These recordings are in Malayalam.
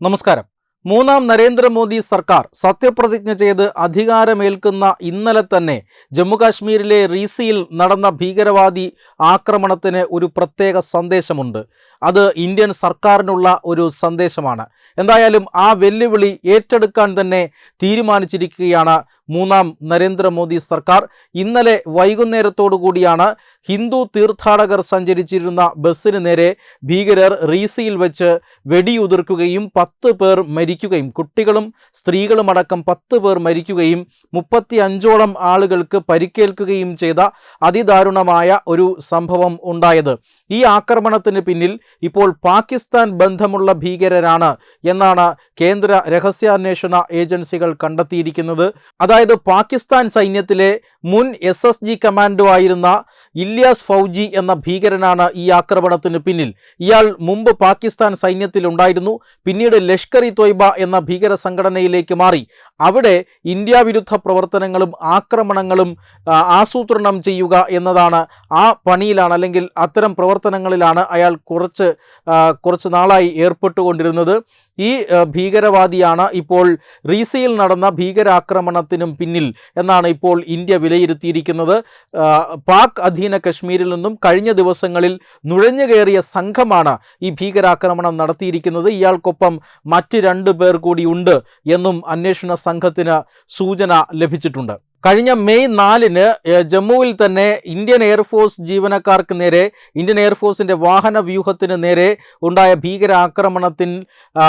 നമസ്കാരം. മൂന്നാം നരേന്ദ്രമോദി സർക്കാർ സത്യപ്രതിജ്ഞ ചെയ്ത് അധികാരമേൽക്കുന്ന ഇന്നലെ തന്നെ ജമ്മുകാശ്മീരിലെ റീസിയിൽ നടന്ന ഭീകരവാദി ആക്രമണത്തിന് ഒരു പ്രത്യേക സന്ദേശമുണ്ട്. അത് ഇന്ത്യൻ സർക്കാരിനുള്ള ഒരു സന്ദേശമാണ്. എന്തായാലും ആ വെല്ലുവിളി ഏറ്റെടുക്കാൻ തന്നെ തീരുമാനിച്ചിരിക്കുകയാണ് മൂന്നാം നരേന്ദ്രമോദി സർക്കാർ ഇന്നലെ വൈകുന്നേരത്തോടു കൂടിയാണ് ഹിന്ദു തീർത്ഥാടകർ സഞ്ചരിച്ചിരുന്ന ബസ്സിന് നേരെ ഭീകരർ റീസിയിൽ വെച്ച് വെടിയുതിർക്കുകയും പത്ത് പേർ മരിക്കുകയും കുട്ടികളും സ്ത്രീകളുമടക്കം പത്ത് പേർ മരിക്കുകയും മുപ്പത്തി അഞ്ചോളം ആളുകൾക്ക് പരിക്കേൽക്കുകയും ചെയ്ത അതിദാരുണമായ ഒരു സംഭവം ഉണ്ടായത്. ഈ ആക്രമണത്തിന് പിന്നിൽ ഇപ്പോൾ പാകിസ്ഥാൻ ബന്ധമുള്ള ഭീകരരാണ് എന്നാണ് കേന്ദ്ര രഹസ്യാന്വേഷണ ഏജൻസികൾ കണ്ടെത്തിയിരിക്കുന്നത്. അതായത് പാകിസ്ഥാൻ സൈന്യത്തിലെ മുൻ എസ് എസ് ജി കമാൻഡോ ആയിരുന്ന ഇല്യാസ് ഫൗജി എന്ന ഭീകരനാണ് ഈ ആക്രമണത്തിന് പിന്നിൽ. ഇയാൾ മുമ്പ് പാകിസ്ഥാൻ സൈന്യത്തിലുണ്ടായിരുന്നു പിന്നീട് ലഷ്കർ ഇ തൊയ്ബ എന്ന ഭീകര സംഘടനയിലേക്ക് മാറി. അവിടെ ഇന്ത്യ വിരുദ്ധ പ്രവർത്തനങ്ങളും ആക്രമണങ്ങളും ആസൂത്രണം ചെയ്യുക എന്നതാണ് ആ പണിയിലാണ് അല്ലെങ്കിൽ അത്തരം പ്രവർത്തനങ്ങളിലാണ് അയാൾ കുറച്ച് കുറച്ച് നാളായി ഏർപ്പെട്ടുകൊണ്ടിരുന്നത്. ഈ ഭീകരവാദിയാണ് ഇപ്പോൾ റീസയിൽ നടന്ന ഭീകരാക്രമണത്തിനും പിന്നിൽ എന്നാണ് ഇപ്പോൾ ഇന്ത്യ വിലയിരുത്തിയിരിക്കുന്നത്. പാക് അധീന കശ്മീരിൽ നിന്നും കഴിഞ്ഞ ദിവസങ്ങളിൽ നുഴഞ്ഞു കയറിയ സംഘമാണ് ഈ ഭീകരാക്രമണം നടത്തിയിരിക്കുന്നത്. ഇയാൾക്കൊപ്പം മറ്റ് രണ്ട് പേർ കൂടി ഉണ്ട് എന്നും അന്വേഷണ സംഘത്തിന് സൂചന ലഭിച്ചിട്ടുണ്ട്. കഴിഞ്ഞ മെയ് നാലിന് ജമ്മുവിൽ തന്നെ ഇന്ത്യൻ എയർഫോഴ്സ് ജീവനക്കാർക്ക് നേരെ ഇന്ത്യൻ എയർഫോഴ്സിന്റെ വാഹന വ്യൂഹത്തിന് നേരെ ഉണ്ടായ ഭീകരാക്രമണത്തിൽ ആ,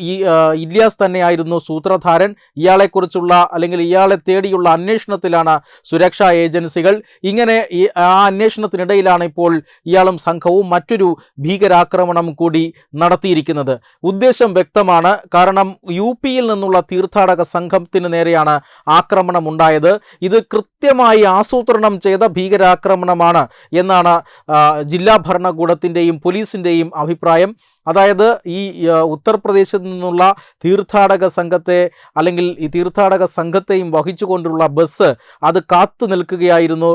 ഈ ഇല്ലിയാസ് തന്നെയായിരുന്നു സൂത്രധാരൻ. ഇയാളെക്കുറിച്ചുള്ള അല്ലെങ്കിൽ ഇയാളെ തേടിയുള്ള അന്വേഷണത്തിലാണ് സുരക്ഷാ ഏജൻസികൾ. ഇങ്ങനെ ഈ ആ അന്വേഷണത്തിനിടയിലാണ് ഇപ്പോൾ ഇയാളും സംഘവും മറ്റൊരു ഭീകരാക്രമണം കൂടി നടത്തിയിരിക്കുന്നത്. ഉദ്ദേശം വ്യക്തമാണ്. കാരണം യു പിയിൽ നിന്നുള്ള തീർത്ഥാടക സംഘത്തിന് നേരെയാണ് ആക്രമണം ഉണ്ടായത് ഇത് കൃത്യമായി ആസൂത്രണം ചെയ്ത ഭീകരാക്രമണമാണ് എന്നാണ് ജില്ലാ ഭരണകൂടത്തിന്റെയും പോലീസിന്റെയും അഭിപ്രായം. അതായത് ഈ ഉത്തർപ്രദേശിൽ നിന്നുള്ള തീർത്ഥാടക സംഘത്തെ അല്ലെങ്കിൽ ഈ തീർത്ഥാടക സംഘത്തെയും വഹിച്ചുകൊണ്ടുള്ള ബസ് അത് കാത്തു നിൽക്കുകയായിരുന്നു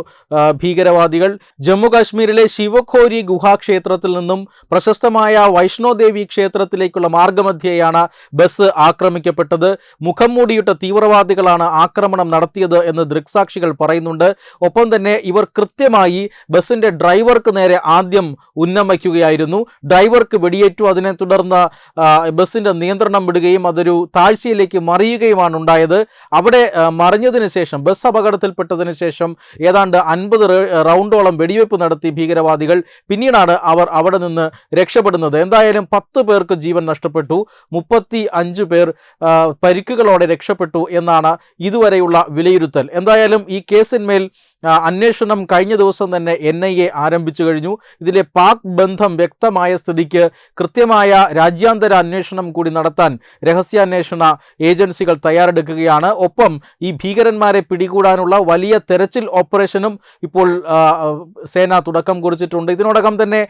ഭീകരവാദികൾ. ജമ്മു കാശ്മീരിലെ ശിവഖോരി ഗുഹാക്ഷേത്രത്തിൽ നിന്നും പ്രശസ്തമായ വൈഷ്ണോദേവി ക്ഷേത്രത്തിലേക്കുള്ള മാർഗമധ്യേയാണ് ബസ് ആക്രമിക്കപ്പെട്ടത്. മുഖം മൂടിയിട്ട തീവ്രവാദികളാണ് ആക്രമണം നടത്തിയത് എന്ന് ദൃക്സാക്ഷികൾ പറയുന്നുണ്ട്. ഒപ്പം തന്നെ ഇവർ കൃത്യമായി ബസിന്റെ ഡ്രൈവർക്ക് നേരെ ആദ്യം ഉന്നം വയ്ക്കുകയായിരുന്നു ഡ്രൈവർക്ക് വെടിയേറ്റു അതിനെ തുടർന്ന് ബസ്സിന്റെ നിയന്ത്രണം വിടുകയും അതൊരു താഴ്ചയിലേക്ക് മറിയുകയുമാണ് ഉണ്ടായത്. അവിടെ മറിഞ്ഞതിന് ശേഷം ബസ് അപകടത്തിൽപ്പെട്ടതിന് ശേഷം ഏതാണ്ട് അൻപത് റൗണ്ടോളം വെടിവെപ്പ് നടത്തി ഭീകരവാദികൾ പിന്നീടാണ് അവർ അവിടെ നിന്ന് രക്ഷപ്പെടുന്നത്. എന്തായാലും പത്ത് പേർക്ക് ജീവൻ നഷ്ടപ്പെട്ടു. മുപ്പത്തി അഞ്ച് പേർ പരിക്കുകളോടെ രക്ഷപ്പെട്ടു എന്നാണ് ഇതുവരെയുള്ള വിലയിരുത്തൽ. എന്തായാലും ഈ കേസിന്മേൽ അന്വേഷണം കഴിഞ്ഞ ദിവസം തന്നെ എൻ ആരംഭിച്ചു കഴിഞ്ഞു. ഇതിലെ പാക് ബന്ധം വ്യക്തമായ സ്ഥിതിക്ക് കൃത്യമായ രാജ്യാന്തര അന്വേഷണം കൂടി നടത്താൻ രഹസ്യാന്വേഷണ ഏജൻസികൾ തയ്യാറെടുക്കുകയാണ്. ഒപ്പം ഈ ഭീകരന്മാരെ പിടികൂടാനുള്ള വലിയ തെരച്ചിൽ ഓപ്പറേഷനും ഇപ്പോൾ സേന തുടക്കം കുറിച്ചിട്ടുണ്ട്. ഇതിനോടകം തന്നെ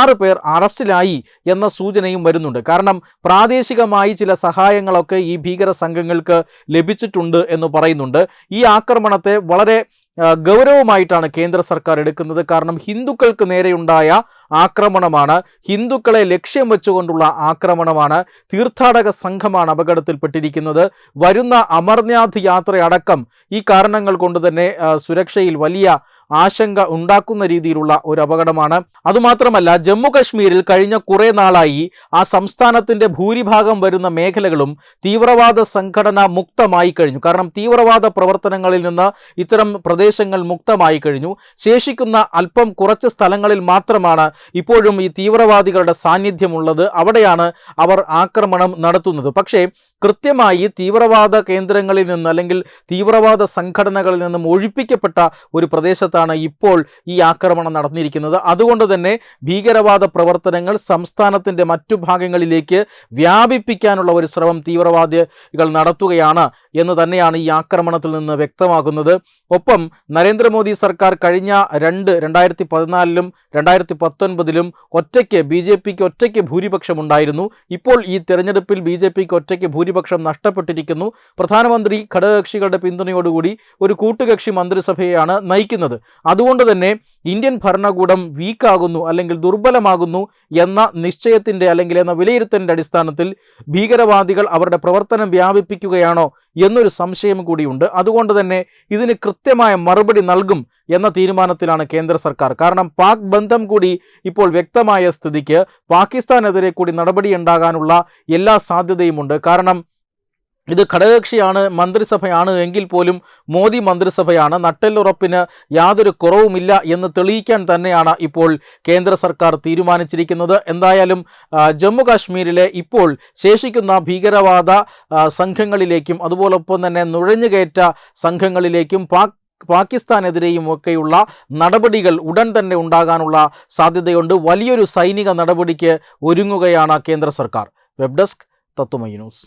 ആറ് പേർ അറസ്റ്റിലായി എന്ന സൂചനയും വരുന്നുണ്ട്. കാരണം പ്രാദേശികമായി ചില സഹായങ്ങളൊക്കെ ഈ ഭീകര സംഘങ്ങൾക്ക് ലഭിച്ചിട്ടുണ്ട് എന്ന് പറയുന്നുണ്ട്. ഈ ആക്രമണത്തെ വളരെ ഗൗരവമായിട്ടാണ് കേന്ദ്ര സർക്കാർ എടുക്കുന്നത്. കാരണം ഹിന്ദുക്കൾക്ക് നേരെയുണ്ടായ ആക്രമണമാണ്. ഹിന്ദുക്കളെ ലക്ഷ്യം വെച്ചുകൊണ്ടുള്ള ആക്രമണമാണ്. തീർത്ഥാടക സംഘമാണ് അപകടത്തിൽപ്പെട്ടിരിക്കുന്നത്. വരുന്ന അമർനാഥ് യാത്രയടക്കം ഈ കാരണങ്ങൾ കൊണ്ട് തന്നെ സുരക്ഷയിൽ വലിയ ആശങ്ക ഉണ്ടാക്കുന്ന രീതിയിലുള്ള ഒരു അപകടമാണ്. അതുമാത്രമല്ല ജമ്മു കശ്മീരിൽ കഴിഞ്ഞ കുറേ നാളായി ആ സംസ്ഥാനത്തിന്റെ ഭൂരിഭാഗം വരുന്ന മേഖലകളും തീവ്രവാദ സംഘടന മുക്തമായി കഴിഞ്ഞു. കാരണം തീവ്രവാദ പ്രവർത്തനങ്ങളിൽ നിന്ന് ഇത്തരം പ്രദേശങ്ങൾ മുക്തമായി കഴിഞ്ഞു. ശേഷിക്കുന്ന അല്പം കുറച്ച് സ്ഥലങ്ങളിൽ മാത്രമാണ് ഇപ്പോഴും ഈ തീവ്രവാദികളുടെ സാന്നിധ്യമുള്ളത്. അവിടെയാണ് അവർ ആക്രമണം നടത്തുന്നത്. പക്ഷേ കൃത്യമായി തീവ്രവാദ കേന്ദ്രങ്ങളിൽ നിന്ന് അല്ലെങ്കിൽ തീവ്രവാദ സംഘടനകളിൽ നിന്നും ഒഴിപ്പിക്കപ്പെട്ട ഒരു പ്രദേശത്താണ് ഇപ്പോൾ ഈ ആക്രമണം നടന്നിരിക്കുന്നത്. അതുകൊണ്ട് തന്നെ ഭീകരവാദ പ്രവർത്തനങ്ങൾ സംസ്ഥാനത്തിന്റെ മറ്റു ഭാഗങ്ങളിലേക്ക് വ്യാപിപ്പിക്കാനുള്ള ഒരു ശ്രമം തീവ്രവാദികൾ നടത്തുകയാണ്. എന്ന് തന്നെയാണ് ഈ ആക്രമണത്തിൽ നിന്ന് വ്യക്തമാകുന്നത്. ഒപ്പം നരേന്ദ്രമോദി സർക്കാർ കഴിഞ്ഞ രണ്ട് രണ്ടായിരത്തി പതിനാലിലും രണ്ടായിരത്തി പത്തൊൻപതിലും ഒറ്റയ്ക്ക് ബി ജെ പിക്ക് ഒറ്റയ്ക്ക് ഭൂരിപക്ഷം ഉണ്ടായിരുന്നു. ഇപ്പോൾ ഈ തെരഞ്ഞെടുപ്പിൽ ബി ജെ പിക്ക് ഒറ്റയ്ക്ക് ഭൂരിപക്ഷം നഷ്ടപ്പെട്ടിരിക്കുന്നു. പ്രധാനമന്ത്രി ഘടകകക്ഷികളുടെ പിന്തുണയോടുകൂടി ഒരു കൂട്ടുകക്ഷി മന്ത്രിസഭയെയാണ് നയിക്കുന്നത്. അതുകൊണ്ട് തന്നെ ഇന്ത്യൻ ഭരണകൂടം വീക്കാകുന്നു അല്ലെങ്കിൽ ദുർബലമാകുന്നു എന്ന നിശ്ചയത്തിന്റെ അല്ലെങ്കിൽ എന്ന വിലയിരുത്തലിന്റെ അടിസ്ഥാനത്തിൽ ഭീകരവാദികൾ അവരുടെ പ്രവർത്തനം വ്യാപിപ്പിക്കുകയാണോ എന്നൊരു സംശയം കൂടിയുണ്ട്. അതുകൊണ്ട് തന്നെ ഇതിന് കൃത്യമായ മറുപടി നൽകും എന്ന തീരുമാനത്തിലാണ് കേന്ദ്ര സർക്കാർ. കാരണം പാക് ബന്ധം കൂടി ഇപ്പോൾ വ്യക്തമായ സ്ഥിതിക്ക് പാകിസ്ഥാനെതിരെ കൂടി നടപടി ഉണ്ടാകാനുള്ള എല്ലാ സാധ്യതയുമുണ്ട്. കാരണം ഇത് ഘടകകക്ഷിയാണ് മന്ത്രിസഭയാണ് എങ്കിൽ പോലും മോദി മന്ത്രിസഭയാണ്. നട്ടെല്ലുറപ്പിന് യാതൊരു കുറവുമില്ല എന്ന് തെളിയിക്കാൻ തന്നെയാണ് ഇപ്പോൾ കേന്ദ്ര സർക്കാർ തീരുമാനിച്ചിരിക്കുന്നത്. എന്തായാലും ജമ്മു കാശ്മീരിലെ ഇപ്പോൾ ശേഷിക്കുന്ന ഭീകരവാദ സംഘങ്ങളിലേക്കും അതുപോലൊപ്പം തന്നെ നുഴഞ്ഞുകയറ്റ സംഘങ്ങളിലേക്കും പാക് പാകിസ്ഥാനെതിരെയും ഒക്കെയുള്ള നടപടികൾ ഉടൻ തന്നെ ഉണ്ടാകാനുള്ള സാധ്യതയുണ്ട്. വലിയൊരു സൈനിക നടപടിക്ക് ഒരുങ്ങുകയാണ് കേന്ദ്ര സർക്കാർ. Web desk Tatwamayi news.